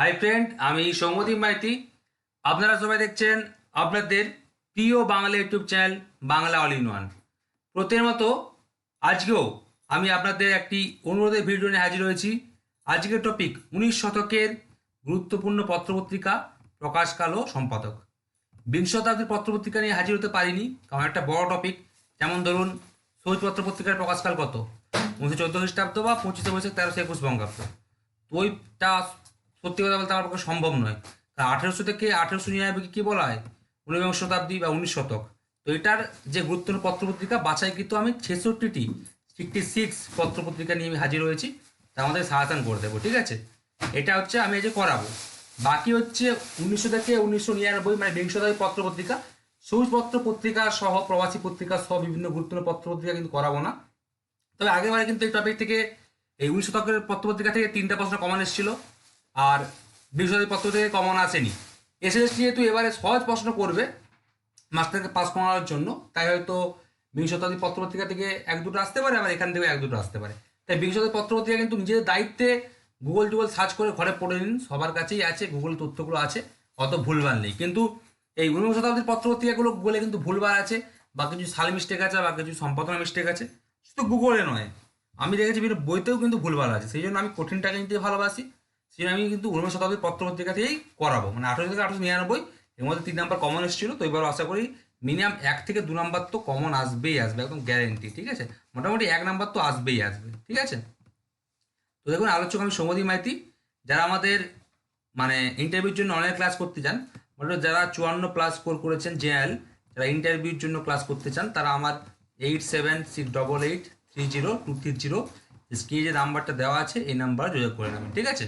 Hi friend আমি সৌমদীপ মাইতি। আপনারা সবাই দেখছেন আপনাদের প্রিয় Bangla YouTube channel Bangla all in one. প্রতির মতো আজকেও আমি আপনাদের একটি অনুরোধের ভিডিও নিয়ে হাজির হয়েছি। আজকের টপিক উনিশ শতকের গুরুত্বপূর্ণ পত্রপত্রিকা প্রকাশকাল ও সম্পাদক। বিংশ শতাব্দীর পত্রপত্রিকা নিয়ে হাজির হতে পারিনি, কারণ একটা বড় টপিক যেমন ধরুন সবুজ পত্রপত্রিকার প্রকাশকাল কত? উনিশশো চোদ্দ খ্রিস্টাব্দ বা পঁচিশে বৈশাখ তেরোশো একুশ বঙ্গাব্দ। তো ওইটা সত্যি কথা বলতে আমার পক্ষে সম্ভব নয়। কারণ আঠেরোশো থেকে আঠেরোশো নিরানব্বই কী বলা হয়? ঊনবিংশ শতাব্দী বা উনিশ শতক। তো এটার যে গুরুত্বপূর্ণ পত্রপত্রিকা বাছাই কিন্তু আমি ছেষট্টিটি সিক্সটি সিক্স পত্রপত্রিকা নিয়ে আমি হাজির হয়েছি। তা আমাদের সাহায্য করে দেবো, ঠিক আছে? এটা হচ্ছে আমি এই যে করাবো। বাকি হচ্ছে উনিশশো থেকে উনিশশো নিরানব্বই মানে বিংশ শতাব্দী পত্রপত্রিকা। সবুজ পত্র পত্রিকা সহ, প্রবাসী পত্রিকা সহ বিভিন্ন গুরুত্বপূর্ণ পত্রপত্রিকা কিন্তু করাবো না। তবে আগেবারে কিন্তু এই টপিক থেকে এই উনিশ শতকের পত্রপত্রিকা থেকে তিনটা প্রশ্ন কমন এসেছিল। আর বিংশ শতাব্দী পত্র থেকে কমন আসেনি এসএস যেহেতু এবারে সহজ প্রশ্ন করবে মাস্টারকে পাস করানোর জন্য, তাই হয়তো বিংশ শতাব্দী পত্রপত্রিকা থেকে এক দুটো আসতে পারে, আবার এখান থেকে এক দুটো আসতে পারে। তাই বিংশ শতাব্দী পত্রপত্রিকা কিন্তু নিজেদের দায়িত্বে গুগল টুগল সার্চ করে ঘরে পড়ে নিন, সবার কাছেই আছে গুগল তথ্যগুলো আছে, অত ভুলভাল নেই। কিন্তু এই ঊনবিংশ শতাব্দীর পত্রপত্রিকাগুলো গুগলে কিন্তু ভুলভাল আছে, বা কিছু সাল মিস্টেক আছে, বা কিছু সম্পাদনা মিস্টেক আছে, শুধু গুগলে নয়। আমি দেখেছি বইতেও কিন্তু ভুলভাল আছে, সেই জন্য আমি কঠিনটাকে নিতে ভালোবাসি। সেই আমি কিন্তু ঊনবিংশ শতাব্দীর পত্রপত্রিকা থেকেই করাবো। মানে আঠারোশো থেকে আঠারোশো নিরানব্বই, এর মধ্যে তিন নাম্বার কমন এসেছিল, তো এবার আশা করি মিনিমাম এক থেকে দু নাম্বার তো কমন আসবেই আসবে, একদম গ্যারেন্টি ঠিক আছে? মোটামুটি এক নাম্বার তো আসবেই আসবে, ঠিক আছে? তো দেখুন, আলোচক আমি সৌমদী মাইতি, যারা আমাদের মানে ইন্টারভিউর জন্য অনলাইন ক্লাস করতে চান, মোটামুটি যারা চুয়ান্ন প্লাস স্কোর করেছেন জেএল, যারা ইন্টারভিউর জন্য ক্লাস করতে চান, তারা আমার eight seven six double eight three zero two three zero স্ক্রিনে যে নাম্বারটা দেওয়া আছে, এই নাম্বার যোগাযোগ করে নেবেন, ঠিক আছে?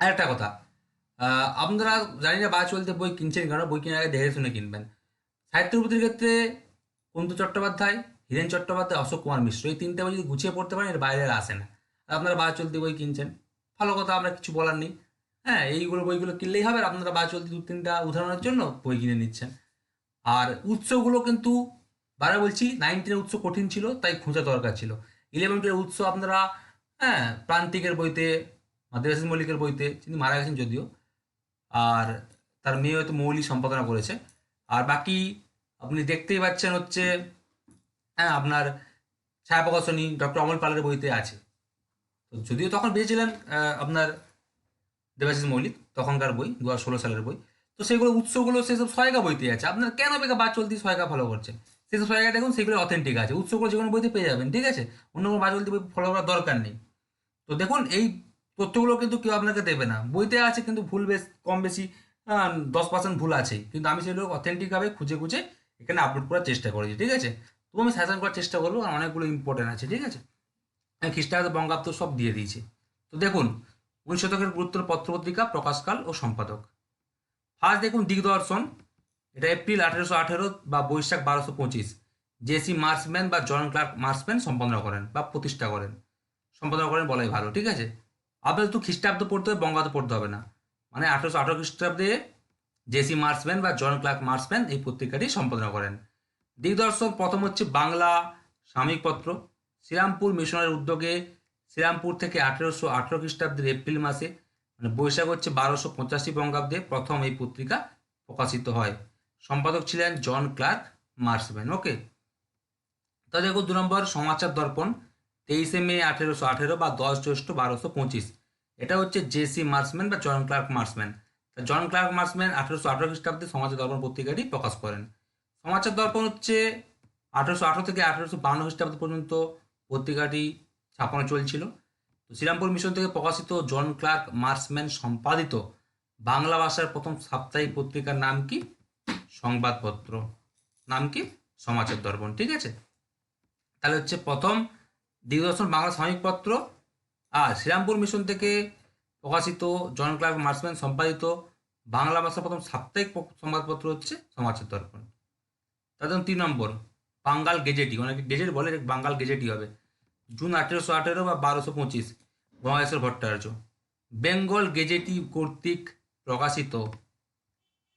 আর একটা কথা আপনারা জানি না বা চলতে বই কিনছেন কেন? বই কেনার আগে দেখে শুনে কিনবেন। সাহিত্য ক্ষেত্রে কুন্তু চট্টোপাধ্যায়, হীরেন চট্টোপাধ্যায়, অশোক কুমার মিশ্র, এই তিনটে বই যদি গুছিয়ে পড়তে পারেন, এর বাইরে আসে না। আপনারা বা চলতি বই কিনছেন। ভালো কথা, আমরা কিছু বলার নেই। হ্যাঁ এইগুলো বইগুলো কিনলেই হবে আর আপনারা বা চলতি দু, তিনটা উদাহরণের জন্য বই কিনে নিচ্ছেন। আর উৎসগুলো কিন্তু বারে বলছি নাইন টেনের উৎস কঠিন ছিল, তাই খোঁজা দরকার ছিল। ইলেভেন টুয়েলভ উৎস আপনারা হ্যাঁ প্রান্তিকের বইতে দেবাশিস মল্লিকের বইতে তিনি মারা গেছেন যদিও। আর তার মেয়ে হয়তো মৌলি সম্পাদনা করেছে। আর বাকি আপনি দেখতেই পাচ্ছেন হচ্ছে হ্যাঁ আপনার ছায়া প্রকাশনী ডক্টর অমল পালের বইতে আছে। তো যদিও তখন বেঁচেছিলেন আপনার দেবাশিস মৌলিক, তখনকার বই দু হাজার ষোলো সালের বই। তো সেগুলো উৎসগুলো সেসব সহায়িকা বইতে আছে। আপনার কেন বেকার বা চলতি সহায়িকা ফলো করছেন সেসব সহায়িকা দেখুন সেগুলো অথেন্টিক আছে। উৎসগুলো যে কোনো বইতে পেয়ে যাবেন, ঠিক আছে? অন্য কোনো বা চলতি বই ফলো করার দরকার নেই। তো দেখুন, এই তথ্যগুলো কিন্তু কেউ আপনাকে দেবে না। বইতে আছে কিন্তু ভুল বেশ কম বেশি দশ পার্সেন্ট ভুল আছেই। কিন্তু আমি সেগুলো অথেন্টিকভাবে খুঁজে খুঁজে এখানে আপলোড করার চেষ্টা করেছি, ঠিক আছে? তো আমি সাজেশন করার চেষ্টা করব আর অনেকগুলো ইম্পর্টেন্ট আছে, ঠিক আছে? আমি খ্রিস্টাব্দ, বঙ্গাব্দ সব দিয়ে দিয়েছে। তো দেখুন, উনিশ শতকের গুরুত্ব পত্রপত্রিকা, প্রকাশকাল ও সম্পাদক। ফার্স্ট দেখুন দিগদর্শন, এটা এপ্রিল আঠেরোশো আঠেরো বা বৈশাখ বারোশো পঁচিশ। জেসি মার্সম্যান বা জন ক্লার্ক মার্সম্যান সম্পাদনা করেন বা প্রতিষ্ঠা করেন। সম্পাদনা করেন বলাই ভালো, ঠিক আছে? আপনাদের তো খ্রিস্টাব্দ পড়তে হবে, বঙ্গাব্দ পড়তে হবে না। মানে আঠেরোশো আঠারো খ্রিস্টাব্দে জেসি মার্সম্যান বা জন ক্লার্ক মার্সম্যান এই পত্রিকাটি সম্পাদনা করেন। দিগদর্শন প্রথম হচ্ছে বাংলা সাময়িক পত্র শ্রীরামপুর মিশনের উদ্যোগে শ্রীরামপুর থেকে আঠেরোশো আঠেরো খ্রিস্টাব্দের এপ্রিল মাসে মানে বৈশাখ হচ্ছে বারোশো পঁচাশি বঙ্গাব্দে প্রথম এই পত্রিকা প্রকাশিত হয়। সম্পাদক ছিলেন জন ক্লার্ক মার্সম্যান, ওকে? তা দেখো দু নম্বর, সমাচার দর্পণ। তেইশে মে আঠেরোশো আঠেরো বা দশ জ্যৈষ্ঠ বারোশো পঁচিশ। এটা হচ্ছে জেসি মার্সম্যান বা John Clark Marshman John Clark Marshman আঠেরোশো আঠেরো খ্রিস্টাব্দে সমাজের দর্পণ পত্রিকাটি প্রকাশ করেন। সমাচার দর্পণ হচ্ছে আঠেরোশো আঠেরো থেকে আঠেরোশো বান্ন খ্রিস্টাব্দ পর্যন্ত পত্রিকাটি ছাপানো চলছিল। শ্রীরামপুর মিশন থেকে প্রকাশিত জন ক্লার্ক মার্সম্যান সম্পাদিত বাংলা ভাষার প্রথম সাপ্তাহিক পত্রিকার নাম কি? সংবাদপত্র। নাম কি? সমাচার দর্পণ। ঠিক আছে? তাহলে হচ্ছে প্রথম দিগদর্শন বাংলা সাময়িক পত্র আর শ্রীরামপুর মিশন থেকে প্রকাশিত জন ক্লার্ক মার্সম্যান সম্পাদিত বাংলা ভাষার প্রথম সাপ্তাহিক সংবাদপত্র হচ্ছে সমাচার দর্পণ তাদের তিন নম্বর, বাঙ্গাল গেজেটি অনেকে গেজেট বলে বাঙ্গাল গেজেটি হবে। জুন আঠেরোশো আঠেরো বা বারোশো পঁচিশ গঙ্গাধর ভট্টাচার্য। বেঙ্গল গেজেটি কর্তৃক প্রকাশিত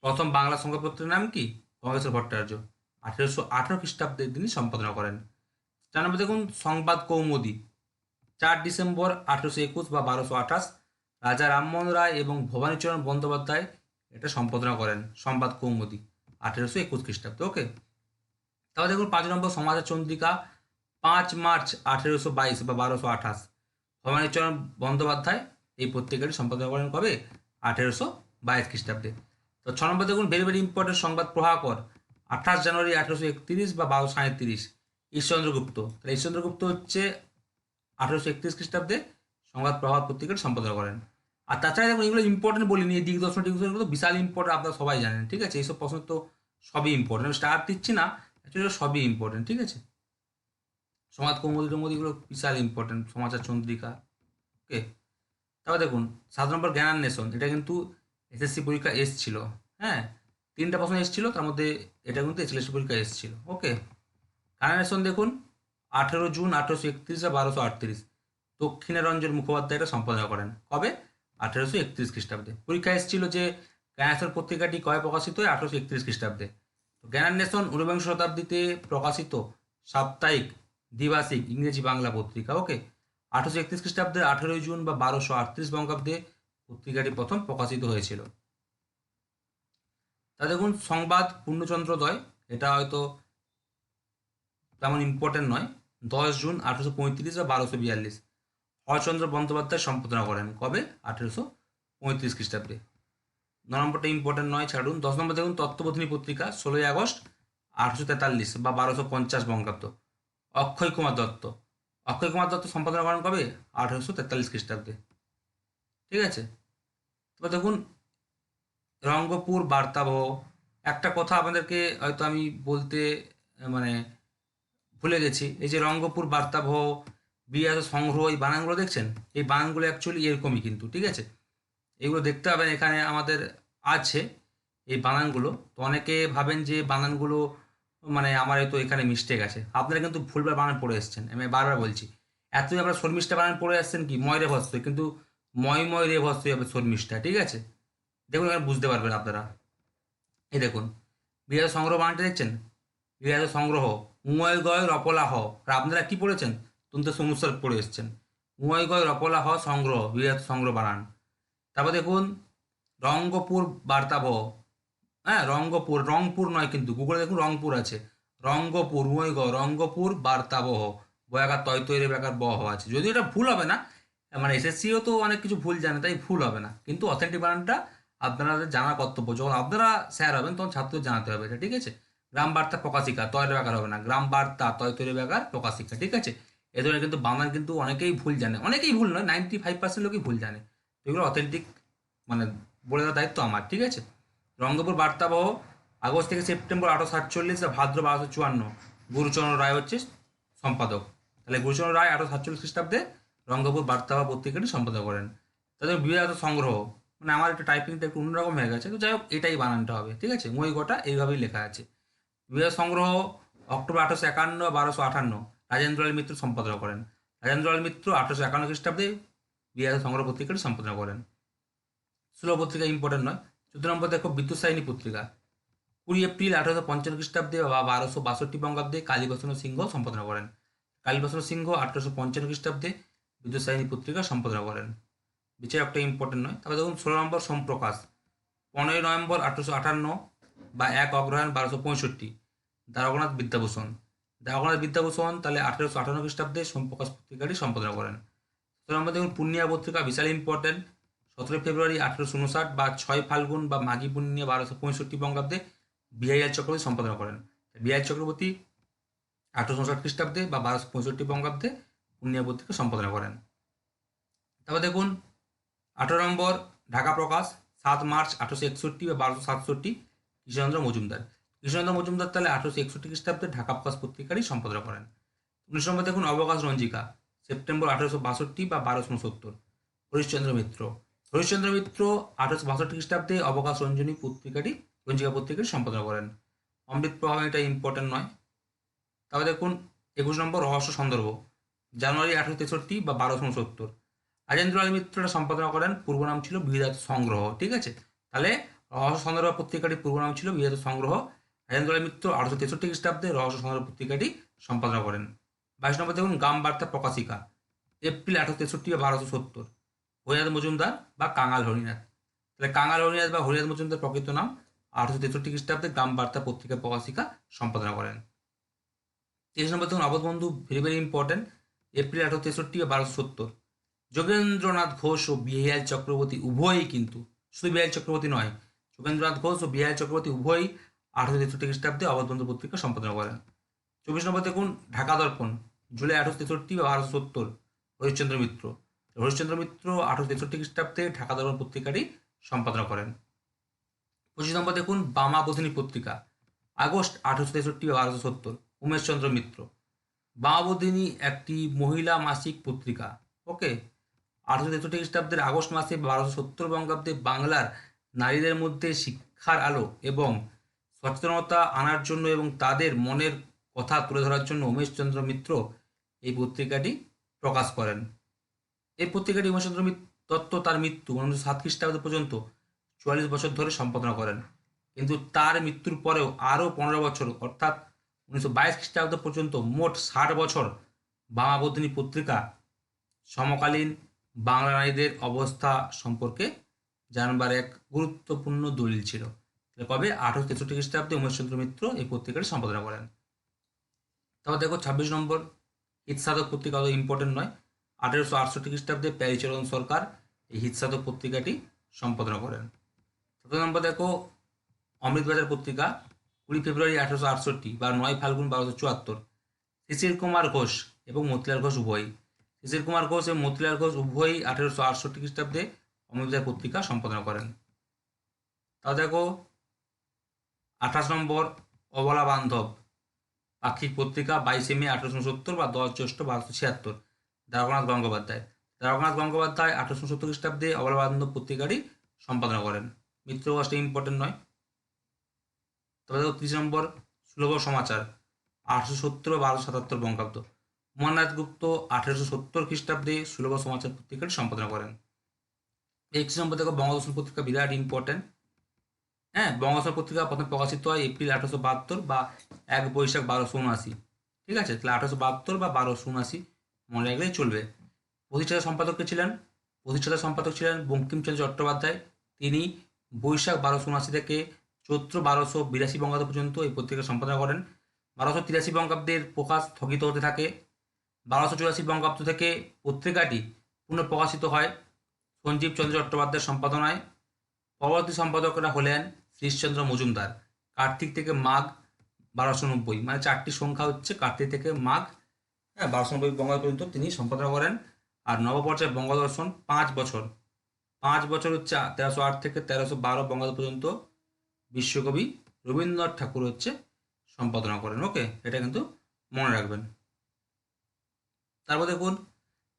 প্রথম বাংলা সংবাদপত্রের নাম কি? গঙ্গেশ্বর ভট্টাচার্য। আঠেরোশো আঠেরো খ্রিস্টাব্দের তিনি সম্পাদনা করেন। চার নম্বর দেখুন, সংবাদ কৌমুদি। চার ডিসেম্বর আঠেরোশো একুশ বা বারোশো আঠাশ, রাজা রামমোহন রায় এবং ভবানীচরণ বন্দ্যোপাধ্যায় এটা সম্পাদনা করেন, সংবাদ কৌমুদী, আঠেরোশো একুশ খ্রিস্টাব্দে ওকে তাহলে দেখুন, পাঁচ নম্বর সমাজের চন্দ্রিকা, পাঁচ মার্চ আঠেরোশো বাইশ বা বারোশো আঠাশ, ভবানীচরণ বন্দ্যোপাধ্যায় এই পত্রিকাটি সম্পাদনা করেন কবে? আঠেরোশো বাইশ খ্রিস্টাব্দে। তো ছ নম্বর দেখুন ভেরি ভেরি ইম্পর্টেন্ট সংবাদ প্রভাকর, আঠাশ জানুয়ারি আঠেরোশো একত্রিশ বা বারোশো সাঁত্রিশ ঈশ্বরচন্দ্রগুপ্ত তাহলে ঈশ্বরচন্দ্রগুপ্ত হচ্ছে আঠেরোশো একত্রিশ খ্রিস্টাব্দে সংবাদ প্রভাব পত্রিকার সম্পাদনা করেন। আর তাছাড়া দেখুন, এগুলো ইম্পর্টেন্ট বলিনি, এই দিক দর্শন দিক বিশাল ইম্পর্টেন্ট আপনারা সবাই জানেন, ঠিক আছে? এইসব প্রশ্ন তো সবই ইম্পর্টেন্ট স্টার দিচ্ছি না অ্যাকচুয়ালি সবই ইম্পর্টেন্ট ঠিক আছে? সমাজ কৌমুদি টৌমুদিগুলো বিশাল ইম্পর্টেন্ট সমাচার চন্দ্রিকা ওকে তারপর দেখুন, সাত নম্বর জ্ঞানান্বেষণ, এটা কিন্তু এসএসসি পরীক্ষা এসছিল হ্যাঁ? তিনটা প্রশ্ন এসছিল, তার মধ্যে এটা কিন্তু এসএসসি পরীক্ষা এসছিল ওকে জ্ঞানান্বেষণ দেখুন? আঠেরো জুন আঠেরোশো একত্রিশ বা বারোশো আটত্রিশ। দক্ষিণারঞ্জন মুখোপাধ্যায় এটা সম্পাদনা করেন। কবে? আঠেরোশো একত্রিশ খ্রিস্টাব্দে। পরীক্ষা এসেছিল যে জ্ঞানান্বেষণ পত্রিকাটি কবে প্রকাশিত হয়? আঠেরোশো একত্রিশ খ্রিস্টাব্দে। জ্ঞানান্বেষণ ঊনবিংশ শতাব্দীতে প্রকাশিত সাপ্তাহিক দ্বিভাষিক ইংরেজি বাংলা পত্রিকা। ওকে? আঠেরোশো একত্রিশ খ্রিস্টাব্দের আঠেরোই জুন বা বারোশো আটত্রিশ বঙ্গাব্দে পত্রিকাটি প্রথম প্রকাশিত হয়েছিল। তা দেখুন, সংবাদ পূর্ণচন্দ্রোদয়। এটা হয়তো তেমন ইম্পর্টেন্ট নয়। দশ জুন আঠেরোশো পঁয়ত্রিশ বা বারোশো বিয়াল্লিশ। হরচন্দ্র বন্দ্যোপাধ্যায় সম্পাদনা করেন। কবে? আঠেরোশো পঁয়ত্রিশ খ্রিস্টাব্দে। ন নম্বরটা ইম্পর্টেন্ট নয়, ছাড়ুন। দশ নম্বর দেখুন তত্ত্ববোধিনী পত্রিকা, ষোলোই আগস্ট আঠেরোশো তেতাল্লিশ বা বারোশো পঞ্চাশ বঙ্গাব্দ। অক্ষয় কুমার দত্ত। অক্ষয় কুমার দত্ত সম্পাদনা করেন কবে? আঠেরোশো তেতাল্লিশ খ্রিস্টাব্দে। ঠিক আছে? তবে দেখুন, রঙ্গপুর বার্তাবহ। একটা কথা আপনাদেরকে হয়তো আমি বলতে মানে ভুলে গেছি। এই যে রঙ্গপুর বার্তাবহ, বিয়াস সংগ্রহ, এই বানানগুলো দেখছেন? এই বানানগুলো অ্যাকচুয়ালি এরকমই কিন্তু, ঠিক আছে? এগুলো দেখতে হবে এখানে আমাদের আছে এই বানানগুলো। তো অনেকে ভাবেন যে বানানগুলো মানে আমার তো এখানে মিস্টেক আছে। আপনারা কিন্তু ভুলবার বানান পড়ে এসেছেন, আমি বারবার বলছি। এতই আপনারা শর্মিষ্ঠা বানান পড়ে আসছেন কি? ময় রে ভস্ত, কিন্তু ময় ময় রে ভস্ত হবে শর্মিষ্ঠা ঠিক আছে? দেখুন এখানে বুঝতে পারবেন আপনারা। এই দেখুন বিরাজ সংগ্রহ বানানটা দেখছেন? বিরাজ সংগ্রহ উময় গয় রপলা হ আর আপনারা কি পড়েছেন? তন্তু সমস্যার পড়ে এসছেন। উময় গয় রপলা হ সংগ্রহ বিরাজ সংগ্রহ বানান। তারপর দেখুন, রঙ্গপুর বার্তাবহ। হ্যাঁ রঙ্গপুর, রংপুর নয় কিন্তু গুগলে দেখুন রংপুর আছে। রঙ্গপুর উময়গ রঙ্গপুর বার্তাবহ। বয়াকার তয় তৈরি বেকার বহ আছে। যদিও এটা ভুল হবে না মানে এসএসসিও তো অনেক কিছু ভুল জানে, তাই ভুল হবে না। কিন্তু অথেন্টিক বানানটা আপনারা জানা কর্তব্য। যখন আপনারা স্যার হবেন, তখন ছাত্রদের জানাতে হবে এটা, ঠিক আছে? গ্রাম বার্তা প্রকাশিকা, তয় বেকার হবে না। গ্রাম বার্তা, তয় তৈরি বেকার প্রকাশিকা, ঠিক আছে? এ ধরনের কিন্তু বাংলা কিন্তু অনেকেই ভুল জানে। অনেকেই ভুল নয় নাইনটি ফাইভ পার্সেন্ট লোকই ভুল জানে। এগুলো অথেন্টিক মানে বলে দেওয়ার দায়িত্ব আমার, ঠিক আছে? রঙ্গপুর বার্তাবহ, আগস্ট থেকে সেপ্টেম্বর আঠারোশো সাতচল্লিশ, ভাদ্র বারোশো চুয়ান্ন। গুরুচরণ রায় হচ্ছে সম্পাদক। তাহলে গুরুচরণ রায় আঠারোশো সাতচল্লিশ খ্রিস্টাব্দে রঙ্গপুর বার্তাবহ পত্রিকাটি সম্পাদক করেন। তাদের বিরাট সংগ্রহ মানে আমার একটু টাইপিংটা একটু অন্যরকম হয়ে গেছে, তো যাই হোক, এটাই বানানটা হবে, ঠিক আছে? মই গোটা এইভাবেই লেখা আছে। বিরাট সংগ্রহ অক্টোবর আঠারোশো একান্ন, বারোশো আটান্ন রাজেন্দ্রলাল মিত্র সম্পাদনা করেন। রাজেন্দ্রলাল মিত্র আঠারোশো একান্ন খ্রিস্টাব্দে বিরাট সংগ্রহ পত্রিকাটি সম্পাদনা করেন। ষোলো পত্রিকা ইম্পর্টেন্ট নয়, চোদ্দ নম্বর দেখো বিদ্যুৎ সাহিনী পত্রিকা। কুড়ি এপ্রিল আঠারোশো পঞ্চান্ন খ্রিস্টাব্দে বা বারোশো বাষট্টি বঙ্গাব্দে কালীবাসন সিংহ সম্পাদনা করেন। কালীবাসন সিংহ আঠারোশো পঞ্চান্ন খ্রিস্টাব্দে বিদ্যুৎ সাহিনী পত্রিকা সম্পাদনা করেন। বিচার একটা ইম্পর্টেন্ট নয়। তারপর দেখুন ষোলো নম্বর সোমপ্রকাশ। পনেরোই নভেম্বর আঠারোশো আটান্ন বা এক অগ্রহায়ণ বারোশো পঁয়ষট্টি। দ্বারকনাথ বিদ্যাভূষণ। দ্বারকনাথ বিদ্যাভূষণ তাহলে আঠেরোশো আটান্ন খ্রিস্টাব্দে সোমপ্রকাশ পত্রিকাটি সম্পাদনা করেন। নম্বর দেখুন, পূর্ণিয়া পত্রিকা বিশাল ইম্পর্টেন্ট সতেরোই ফেব্রুয়ারি আঠেরোশো উনষাট বা ছয় ফাল্গুন বা মাঘী পূর্ণিমা বারোশো পঁয়ষট্টি বঙ্গাব্দে বিআইএল চক্রবর্তী সম্পাদনা করেন। বিআই চক্রবর্তী আঠারোশো উনষাট খ্রিস্টাব্দে বা বারোশো পঁয়ষট্টি বঙ্গাব্দে পূর্ণিয়া পত্রিকা সম্পাদনা করেন। তারপর দেখুন, আঠেরো নম্বর ঢাকা প্রকাশ, সাত মার্চ আঠারোশো একষট্টি বা বারোশো সাতষট্টি। কৃষ্ণচন্দ্র মজুমদার। কৃষ্ণচন্দ্র মজুমদার তাহলে আঠারোশো একষট্টি খ্রিস্টাব্দে ঢাকা প্রকাশ পত্রিকারই সম্পাদনা করেন। উনিশ নম্বর দেখুন অবকাশ রঞ্জিকা, সেপ্টেম্বর আঠারোশো বাষট্টি বা বারোশো উনসত্তর। হরিশ্চন্দ্র মিত্র। হরিশ্চন্দ্র মিত্র আঠারোশো বাষট্টি খ্রিস্টাব্দে অবকাশ রঞ্জনী পত্রিকাটি, রঞ্জিকা পত্রিকাটি সম্পাদনা করেন। অমৃত প্রভাব এটা ইম্পর্টেন্ট নয়। তবে দেখুন একুশ নম্বর রহস্য সন্দর্ভ, জানুয়ারি আঠারোশো তেষট্টি বা বারোশো উনসত্তর। রাজেন্দ্র রাজেন্দ্রলাল মিত্রটা সম্পাদনা করেন, পূর্ব নাম ছিল বৃহৎ সংগ্রহ, ঠিক আছে? তাহলে রহস্য সন্দর্ভ পত্রিকাটির পূর্ব নাম ছিল বৃহৎ সংগ্রহ। রাজেন্দ্রলাল মিত্র আঠারোশো তেষট্টি খ্রিস্টাব্দে রহস্য সন্দর্ভ পত্রিকাটি সম্পাদনা করেন। বাইশ নম্বর দেখুন গ্রাম বার্তা প্রকাশিকা, এপ্রিল আঠারোশো তেষট্টি বা বারোশো সত্তর। হরিনাথ মজুমদার বা কাঙাল হরিনাথ। তাহলে কাঙাল হরিনাথ বা হরিনাথ মজুমদার প্রকৃত নাম আঠারোশো তেষট্টি খ্রিস্টাব্দে গ্রাম বার্তা পত্রিকা প্রকাশিকা সম্পাদনা করেন। তেইশ নম্বর দেখুন আবদ্ধ বন্ধু ভেরি ভেরি ইম্পর্টেন্ট এপ্রিল আঠারো তেষট্টি বা বারোশো সত্তর। যোগেন্দ্রনাথ ঘোষ ও বিহাইল চক্রবর্তী, উভয়ই কিন্তু, শুধু বিহাইল চক্রবর্তী নয় যোগেন্দ্রনাথ ঘোষ ও বিহাইল চক্রবর্তী উভয়ই আঠারোশো তেষট্টি খ্রিস্টাব্দে অবদ্ধ বন্ধু পত্রিকা সম্পাদনা করেন। চব্বিশ নম্বর দেখুন, ঢাকা দর্পণ, জুলাই আঠারোশো তেষট্টি বা বারোশো সত্তর, হরিশ্চন্দ্র মিত্র। হরিশ্চন্দ্র মিত্র আঠারোশো তেষট্টি খ্রিস্টাব্দে ঢাকা দর্পণ পত্রিকাটি সম্পাদনা করেন। পঁচিশ নম্বর দেখুন বামাবোধিনী পত্রিকা, আগস্ট আঠারোশো তেষট্টি বা আঠারোশো সত্তর, উমেশচন্দ্র মিত্র। বামাবোধিনী একটি মহিলা মাসিক পত্রিকা, ওকে? আঠারোশো তেষট্টি খ্রিস্টাব্দের আগস্ট মাসে বারোশো সত্তর বঙ্গাব্দে বাংলার নারীদের মধ্যে শিক্ষার আলো এবং সচেতনতা আনার জন্য এবং তাদের মনের কথা তুলে ধরার জন্য উমেশচন্দ্র মিত্র এই পত্রিকাটি প্রকাশ করেন। এই পত্রিকাটি উমেশচন্দ্র দত্ত তার মৃত্যু উনিশশো সাত খ্রিস্টাব্দ পর্যন্ত চুয়াল্লিশ বছর ধরে সম্পাদনা করেন। কিন্তু তার মৃত্যুর পরেও আরও পনেরো বছর অর্থাৎ উনিশশো বাইশ খ্রিস্টাব্দ পর্যন্ত মোট ষাট বছর বামাবোধিনী পত্রিকা সমকালীন বাংলা নারীদের অবস্থা সম্পর্কে জানবার এক গুরুত্বপূর্ণ দলিল ছিল। কবে? আঠারোশো তেষট্টি খ্রিস্টাব্দে উমেশচন্দ্র মিত্র এই পত্রিকাটি সম্পাদনা করেন। তারপর দেখো, ছাব্বিশ নম্বর হিতসাধক পত্রিকা অত ইম্পর্টেন্ট নয়। আঠেরোশো আটষট্টি খ্রিস্টাব্দে প্যারিচরণ সরকার এই হিতসাধক পত্রিকাটি সম্পাদনা করেন। সতেরো নম্বর দেখো অমৃতবাজার পত্রিকা, কুড়ি ফেব্রুয়ারি আঠারোশো আটষট্টি বা নয় ফাল্গুন বারোশো চুয়াত্তর। শিশির কুমার ঘোষ এবং মতিলাল ঘোষ উভয়ই। শিশির কুমার ঘোষ এবং মতিলাল ঘোষ উভয়ই আঠেরোশো আটষট্টি খ্রিস্টাব্দে অমৃতবাজার পত্রিকা সম্পাদনা করেন। তা দেখো, আঠাশ নম্বর অবলা বান্ধব। পাক্ষিক পত্রিকা বাইশে মে আঠারোশো সত্তর বা দশ জ্যৈষ্ঠ বারোশো ছিয়াত্তর। দ্বারকানাথ গঙ্গোপাধ্যায়। দ্বারকানাথ গঙ্গোপাধ্যায় আঠারোশো সত্তর খ্রিস্টাব্দে অবলা বান্ধব পত্রিকাটি সম্পাদনা করেন। মিত্র মিত্রবাসটা ইম্পর্টেন্ট নয়। তবে দেখো ত্রিশ নম্বর সুলভ সমাচার, আঠারোশো সত্তর বা বারোশো সাতাত্তর বঙ্গাব্দ। উমানাথ গুপ্ত আঠারোশো সত্তর খ্রিস্টাব্দে সুলভ সমাচার পত্রিকাটি সম্পাদনা করেন। একত্রিশ নম্বর দেখো বঙ্গদর্শন পত্রিকা বিরাট ইম্পর্টেন্ট হ্যাঁ বঙ্গদর্শন পত্রিকা প্রথমে প্রকাশিত হয় এপ্রিল আঠারোশো বাহাত্তর বা এক বৈশাখ বারোশো উনআশি ঠিক আছে? তাহলে আঠারোশো বাহাত্তর বা বারোশো উনআশি মনে রাখলেই চলবে। প্রতিষ্ঠাতা সম্পাদক কে ছিলেন? প্রতিষ্ঠাতা সম্পাদক ছিলেন বঙ্কিমচন্দ্র চট্টোপাধ্যায়। তিনি বৈশাখ বারোশো উনআশি থেকে চৈত্র বারোশো বিরাশি বঙ্গাব্দ পর্যন্ত এই পত্রিকা সম্পাদনা করেন। বারোশো তিরাশি বঙ্গাব্দের প্রকাশ স্থগিত হতে থাকে। বারোশো চুরাশি বঙ্গাব্দ থেকে পত্রিকাটি পুনঃপ্রকাশিত হয় সঞ্জীব চন্দ্র চট্টোপাধ্যায়ের সম্পাদনায় পরবর্তী সম্পাদকরা হলেন শ্রীশচন্দ্র মজুমদার, কার্তিক থেকে মাঘ বারোশো নব্বই মানে চারটি সংখ্যা হচ্ছে কার্তিক থেকে মাঘ হ্যাঁ বারোশো নব্বই বঙ্গাব্দ পর্যন্ত তিনি সম্পাদনা করেন। আর নবপর্যায় বঙ্গদর্শন পাঁচ বছর পাঁচ বছর হচ্ছে তেরোশো আট থেকে তেরোশো বারো বঙ্গাব্দ পর্যন্ত বিশ্বকবি রবীন্দ্রনাথ ঠাকুর হচ্ছে সম্পাদনা করেন। ওকে, এটা কিন্তু মনে রাখবেন। তারপর দেখুন,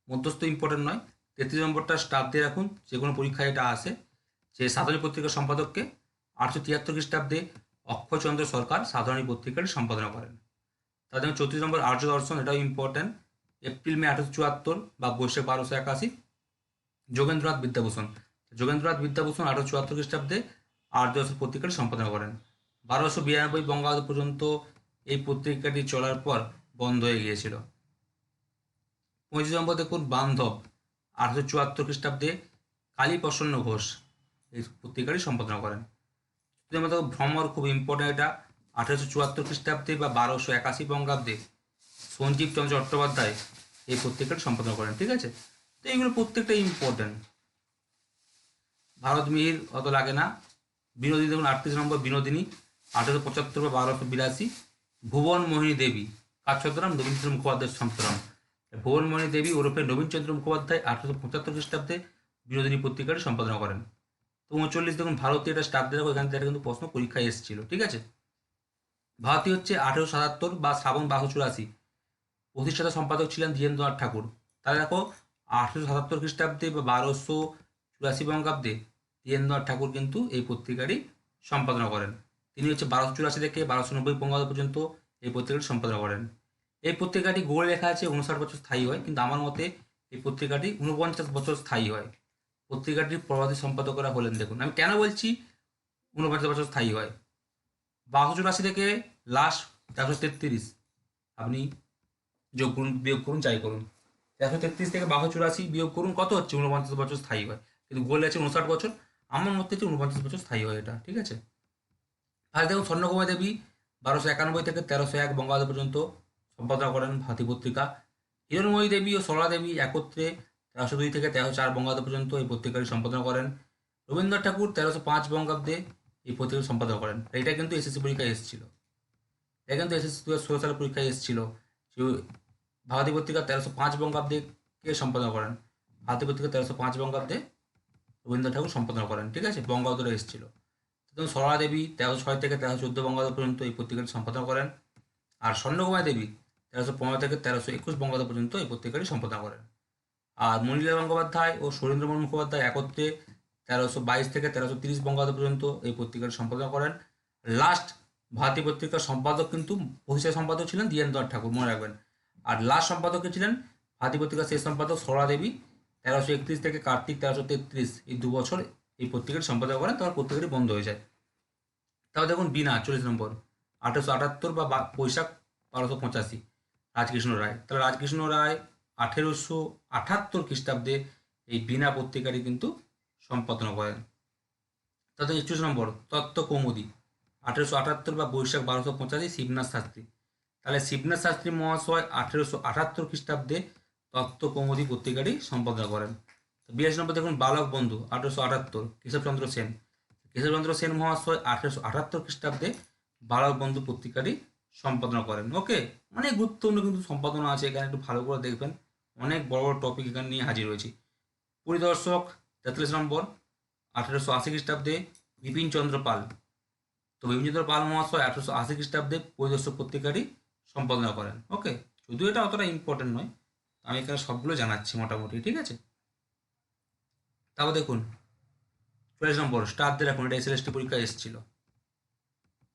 মধ্যস্থ ইম্পর্টেন্ট নয়। তেত্রিশ নম্বরটা স্টাফ দিয়ে রাখুন, যে কোনো পরীক্ষায় এটা আসে। যে সাধারণী পত্রিকার সম্পাদককে আটশো তিয়াত্তর খ্রিস্টাব্দে অক্ষয়চন্দ্র সরকার সাধারণী পত্রিকাটি সম্পাদনা করেন। তার জন্য চৌত্রিশ নম্বর আর্য দর্শন, এটাও ইম্পর্ট্যান্ট এপ্রিল, মে আঠারোশো চুয়াত্তর বা বৈশাখ বারোশো একাশি। যোগেন্দ্রনাথ বিদ্যাভূষণ যোগেন্দ্রনাথ বিদ্যাভূষণ আঠারোশো চুয়াত্তর খ্রিস্টাব্দে আর্য দর্শন পত্রিকাটি সম্পাদনা করেন। বারোশো বিরানব্বই বঙ্গাব্দ পর্যন্ত এই পত্রিকাটি চলার পর বন্ধ হয়ে গিয়েছিল। পঁচিশ নম্বর দেখুন বান্ধব। আঠারোশো চুয়াত্তর খ্রিস্টাব্দে কালী প্রসন্ন ঘোষ এই পত্রিকাটি সম্পাদনা করেন। আমাদের ভ্রমর খুব ইম্পর্টেন্ট এটা। আঠারোশো চুয়াত্তর খ্রিস্টাব্দে বা বারোশো একাশি বঙ্গাব্দে সঞ্জীব চন্দ্র চট্টোপাধ্যায় এই পত্রিকাটি সম্পাদনা করেন, ঠিক আছে? তো এইগুলো প্রত্যেকটা ইম্পর্টেন্ট ভারত মিহির অত লাগে না। বিনোদিনী দেখুন, আটত্রিশ নম্বর বিনোদিনী আঠারোশো পঁচাত্তর বা বারোশো বিরাশি। ভুবন মোহিনী দেবী কার ছদ্মনাম মুখোপাধ্যায় মুখোপাধ্যায়ের ছদ্মনাম ভুবন মোহিনী দেবী ওরফে নবীনচন্দ্র মুখোপাধ্যায় আঠারোশো পঁচাত্তর খ্রিস্টাব্দে বিনোদিনী পত্রিকাটি সম্পাদনা করেন। তো উনচল্লিশ, দেখুন ভারতীয় এটা স্টাফ দিয়ে এখান থেকে কিন্তু প্রশ্ন পরীক্ষায় এসেছিল, ঠিক আছে? ভারতী হচ্ছে আঠেরোশো সাতাত্তর বা শ্রাবণ বারোশো চুরাশি। প্রতিষ্ঠাতা সম্পাদক ছিলেন ধীরেন্দ্রনাথ ঠাকুর। তাহলে দেখো, আঠেরোশো সাতাত্তর খ্রিস্টাব্দে বা বারোশো চুরাশি বঙ্গাব্দে ধীরেন্দ্রনাথ ঠাকুর কিন্তু এই পত্রিকাটি সম্পাদনা করেন। তিনি হচ্ছে বারোশো চুরাশি থেকে বারোশো নব্বই বঙ্গাব্দ পর্যন্ত এই পত্রিকাটি সম্পাদনা করেন। এই পত্রিকাটি গোড়ে লেখা আছে উনষাট বছর স্থায়ী হয়, কিন্তু আমার মতে এই পত্রিকাটি উনপঞ্চাশ বছর স্থায়ী হয়। পত্রিকাটির প্রবাদী সম্পাদকরা হলেন, দেখুন, আমি কেন বলছি উনপঞ্চাশ বছর স্থায়ী হয়? বারোশো চুরাশি থেকে লাস্ট চারশো তেত্রিশ। আপনি যোগ করুন, বিয়োগ করুন, যাই করুন। তেরোশো তেত্রিশ থেকে বারোশো চুরাশি বিয়োগ করুন, কত হচ্ছে? উনপঞ্চাশ বছর স্থায়ী হয়। কিন্তু গোল আছে উনষাট বছর, আমার মধ্যে হচ্ছে উনপঞ্চাশ বছর স্থায়ী হয় এটা, ঠিক আছে? আর দেখুন, স্বর্ণকুমার দেবী বারোশো একানব্বই থেকে তেরোশো এক বঙ্গাব্দ পর্যন্ত সম্পাদনা করেন ভারতী পত্রিকা। হিরণময়ী দেবী ও সরলা দেবী একত্রে তেরোশো দুই থেকে তেরোশো চার বঙ্গাব্দ পর্যন্ত এই পত্রিকাটি সম্পাদনা করেন। রবীন্দ্রনাথ ঠাকুর তেরোশো পাঁচ বঙ্গাব্দে এই পত্রিকা সম্পাদনা করেন। এটা কিন্তু এসএসসি পরীক্ষায় এসেছিল। এটা কিন্তু এসএসসি দু হাজার ষোলো সালের পরীক্ষায় এসেছিল। ভারতী পত্রিকা তেরোশো পাঁচ বঙ্গাব্দে কে সম্পাদনা করেন? ভারতী পত্রিকা তেরোশো পাঁচ বঙ্গাব্দে রবীন্দ্রনাথ ঠাকুর সম্পাদনা করেন, ঠিক আছে? বঙ্গাব্দটা এসেছিল। তখন সরলা দেবী তেরোশো ছয় থেকে তেরোশো চোদ্দ বঙ্গাব্দ পর্যন্ত এই পত্রিকাটি সম্পাদনা করেন। আর স্বর্ণকুমার দেবী তেরোশো পনেরো থেকে তেরোশো একুশ বঙ্গাব্দ পর্যন্ত এই পত্রিকাটি সম্পাদনা করেন। আর মণিলাল গঙ্গোপাধ্যায় ও সুরেন্দ্রমোহন মুখোপাধ্যায় একত্রে তেরোশো বাইশ থেকে তেরোশো তিরিশ বঙ্গাব্দ পর্যন্ত এই পত্রিকাটি সম্পাদনা করেন। লাস্ট ভারতী পত্রিকার সম্পাদক কিন্তু প্রতিষ্ঠা সম্পাদক ছিলেন দ্বিজেন্দ্র ঠাকুর, মনে রাখবেন। আর লাস্ট সম্পাদক ছিলেন? ভারতী পত্রিকার শেষ সম্পাদক সরলা দেবী, তেরোশো একত্রিশ থেকে কার্তিক তেরোশো তেত্রিশ এই দু বছর এই পত্রিকাটি সম্পাদনা করেন, তারপর পত্রিকাটি বন্ধ হয়ে যায়। তারপর দেখুন বিনা, চল্লিশ নম্বর, আঠেরোশো আটাত্তর বা- বৈশাখ বারোশো পঁচাশি। রাজকৃষ্ণ রায়। তাহলে রাজকৃষ্ণ রায় আঠেরোশো আটাত্তর খ্রিস্টাব্দে এই বিনা পত্রিকাটি কিন্তু সম্পাদনা করেন। তাদের একচল্লিশ নম্বর তত্ত্ব কৌমুদি আঠেরোশো আটাত্তর বা বৈশাখ বারোশো পঁচাশি, শিবনাথ শাস্ত্রী। তাহলে শিবনাথ শাস্ত্রী মহাশয় আঠেরোশো আটাত্তর খ্রিস্টাব্দে তত্ত্ব কৌমুদি পত্রিকাটি সম্পাদনা করেন। বিরাশি নম্বর দেখুন, বালক বন্ধু, আঠেরোশো আটাত্তর কেশবচন্দ্র সেন। কেশবচন্দ্র সেন মহাশয় আঠেরোশো আটাত্তর খ্রিস্টাব্দে বালক বন্ধু পত্রিকাটি সম্পাদনা করেন। ওকে? অনেক গুরুত্বপূর্ণ কিন্তু সম্পাদনা আছে, এখানে একটু ভালো করে দেখবেন। অনেক বড় বড় টপিক এখানে নিয়ে হাজির হয়েছি। পরিদর্শক তেতাল্লিশ নম্বর, আঠেরোশো আশি খ্রিস্টাব্দে বিপিন চন্দ্র পাল। তো বিপিন চন্দ্র পাল মহাশয় আঠেরোশো আশি খ্রিস্টাব্দে পরিদর্শক পত্রিকাটি সম্পাদনা করেন। ওকে? যদিও এটা অতটা ইম্পর্টেন্ট নয়, আমি এখানে সবগুলো জানাচ্ছি মোটামুটি, ঠিক আছে? তারপর দেখুন চল্লিশ নম্বর স্টারদের এখন এটা এসএলএসটি পরীক্ষা এসেছিল।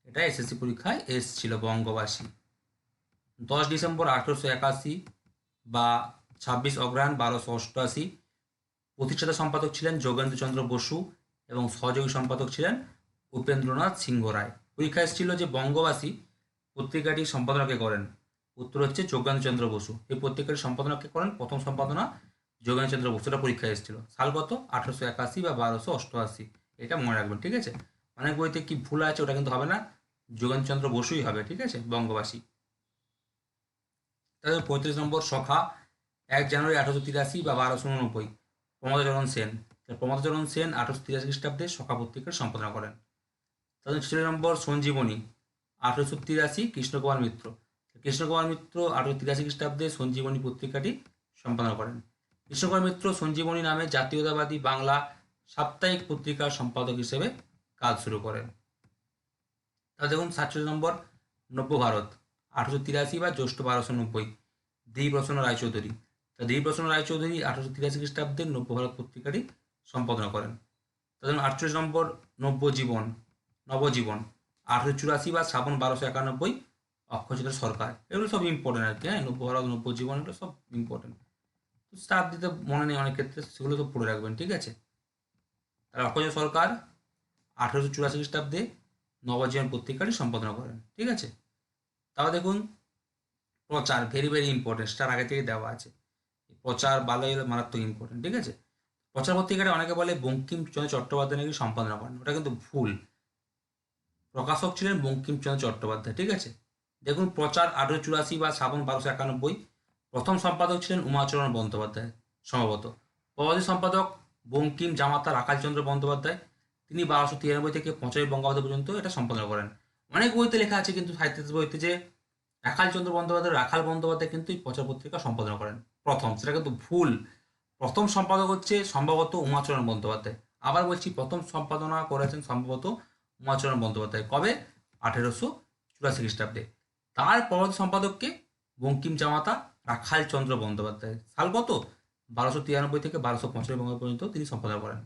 এটা এসএসসি পরীক্ষায় এসেছিল বঙ্গবাসী। দশ ডিসেম্বর আঠেরোশো একাশি বা ছাব্বিশ অগ্রহায়ণ বারোশো অষ্টআশি প্রতিষ্ঠাতা সম্পাদক ছিলেন যোগেন্দ্রচন্দ্র বসু এবং সহযোগী সম্পাদক ছিলেন উপেন্দ্রনাথ সিংহ রায়। পরীক্ষা এসেছিল যে বঙ্গবাসী পত্রিকাটি সম্পাদনাকে করেন? উত্তর হচ্ছে যোগেন্দ্রচন্দ্র বসু। এই পত্রিকাটি সম্পাদনাকে করেন? প্রথম সম্পাদনা যোগেন্দ্রচন্দ্র বসু। এটা পরীক্ষায় এসেছিল। সাল কত? আঠারোশো একাশি বা বারোশো অষ্টআশি। এটা মনে রাখবেন, ঠিক আছে? অনেক বইতে কি ভুল আছে ওটা কিন্তু হবে না। যোগেন্দ্রচন্দ্র বসুই হবে, ঠিক আছে? বঙ্গবাসী। তাদের পঁয়ত্রিশ নম্বর সখা এক জানুয়ারি আঠারোশো তিরাশি বা বারোশো উননব্বই। প্রমোদচরণ সেন। প্রমোদচরণ সেন আঠারোশো তিরাশি খ্রিস্টাব্দে সখা পত্রিকার সম্পাদনা করেন। তাদের ছেলে নম্বর সঞ্জীবনী, আঠারোশো তিরাশি কৃষ্ণকুমার মিত্র। কৃষ্ণকুমার মিত্র আঠারোশো তিরাশি খ্রিস্টাব্দে সঞ্জীবনী পত্রিকাটি সম্পাদনা করেন। কৃষ্ণকুমার মিত্র সঞ্জীবনী নামে জাতীয়তাবাদী বাংলা সাপ্তাহিক পত্রিকার সম্পাদক হিসেবে কাজ শুরু করেন। তা দেখুন, সাতচল্লিশ নম্বর, নব্য ভারত, আঠারোশো তিরাশি বা জ্যৈষ্ঠ বারোশো নব্বই। দেবীপ্রসন্ন রায়চৌধুরী। তা দেবীপ্রসন্ন রায়চৌধুরী আঠারোশো তিরাশি খ্রিস্টাব্দে নব্য ভারত পত্রিকাটি সম্পাদনা করেন। তা তাদের আটচল্লিশ নম্বর নব্য জীবন নবজীবন, আঠারোশো চুরাশি বা শ্রাবণ বারোশো একানব্বই, অক্ষচিত সরকার। এগুলো সব ইম্পর্টেন্ট আর কি হ্যাঁ? নব্য ভারত, নব্যজীবন, এগুলো সব ইম্পর্টেন্ট স্টার দিতে মনে নেই অনেক ক্ষেত্রে, সেগুলো সব পড়ে রাখবেন, ঠিক আছে? আর অক্ষয় সরকার আঠারোশো চুরাশি খ্রিস্টাব্দে নবজীবন পত্রিকাটি সম্পাদনা করেন, ঠিক আছে? তাও দেখুন, প্রচার ভেরি ভেরি ইম্পর্টেন্ট স্টার আগে থেকে দেওয়া আছে। প্রচার ভালো মারাত্মক ইম্পর্টেন্ট ঠিক আছে? প্রচার পত্রিকাটা অনেকে বলে বঙ্কিমচন্দ্র চট্টোপাধ্যায় নাকি সম্পাদনা করেন, ওটা কিন্তু ভুল। প্রকাশক ছিলেন বঙ্কিমচন্দ্র চট্টোপাধ্যায়, ঠিক আছে? দেখুন, প্রচার আঠারো চুরাশি বা শ্রাবণ বারোশো একানব্বই, প্রথম সম্পাদক ছিলেন উমাচরণ বন্দ্যোপাধ্যায়, সম্ভবত। পরবর্তী সম্পাদক বঙ্কিম জামাতা রাখালচন্দ্র বন্দ্যোপাধ্যায় তিনি বারোশো তিরানব্বই থেকে পঁচাশি বঙ্গাব্দ পর্যন্ত এটা সম্পাদনা করেন। অনেক বইতে লেখা আছে কিন্তু সাহিত্য বইতে যে রাখালচন্দ্র বন্দ্যোপাধ্যায়, রাখাল বন্দ্যোপাধ্যায় কিন্তু এই প্রচার পত্রিকা সম্পাদনা করেন। প্রথম, সেটা কিন্তু ভুল। প্রথম সম্পাদক হচ্ছে সম্ভবত উমাচরণ বন্দ্যোপাধ্যায়। আবার বলছি প্রথম সম্পাদনা করেছেন সম্ভবত উমাচরণ বন্দ্যোপাধ্যায়। কবে? আঠেরোশো চুরাশি খ্রিস্টাব্দে। তার পরবর্তী সম্পাদককে বঙ্কিম জামাতা রাখাল চন্দ্র বন্দ্যোপাধ্যায়। সাল কত? বারোশো তিরানব্বই থেকে বারোশো পঁচানব্বই বঙ্গ পর্যন্ত তিনি সম্পাদনা করেন।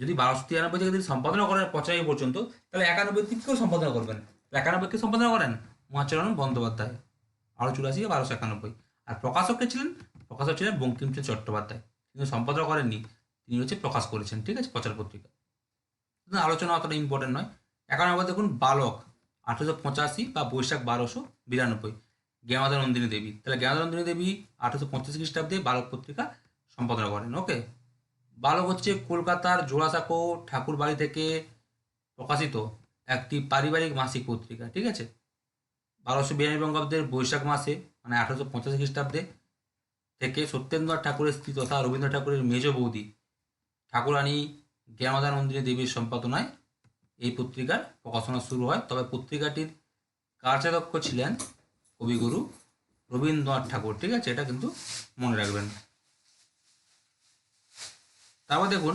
যদি বারোশো তিরানব্বই থেকে যদি সম্পাদনা করেন পঁচানব্বই পর্যন্ত, তাহলে একানব্বই থেকে কেউ সম্পাদনা করবেন। একানব্বই কে সম্পাদনা করেন উমাচরণ বন্দ্যোপাধ্যায় আরও চুরাশি বারোশো একানব্বই। আর প্রকাশক কে ছিলেন? প্রকাশক ছিলেন বঙ্কিমচন্দ্র চট্টোপাধ্যায়। তিনি সম্পাদনা করেননি, তিনি হচ্ছে প্রকাশ করেছেন, ঠিক আছে, প্রচার পত্রিকা। আলোচনা অতটা ইম্পর্টেন্ট নয়। এখন আবার দেখুন বালক, আঠেরোশো পঁচাশি বা বৈশাখ বারোশো বিরানব্বই, জ্ঞানদা নন্দিনী দেবী। তাহলে জ্ঞানদা নন্দিনী দেবী আঠারোশো পঞ্চাশ খ্রিস্টাব্দে বালক পত্রিকা সম্পাদনা করেন ওকে বালক হচ্ছে কলকাতার জোড়াসাঁকো ঠাকুর বাড়ি থেকে প্রকাশিত একটি পারিবারিক মাসিক পত্রিকা, ঠিক আছে? বারোশো বিরানব্বই বঙ্গাব্দের বৈশাখ মাসে মানে আঠারোশো পঞ্চাশ খ্রিস্টাব্দে থেকে সত্যেন্দ্রনাথ ঠাকুরের স্ত্রী তথা রবীন্দ্র ঠাকুরের মেজ বৌদি ঠাকুরানী নন্দিনী দেবীর সম্পাদনায় এই পত্রিকার প্রকাশনা শুরু হয়। তবে পত্রিকাটির কার্যাধ্যক্ষ ছিলেন কবিগুরু রবীন্দ্রনাথ ঠাকুর, ঠিক আছে? এটা কিন্তু মনে রাখবেন। তারপর দেখুন,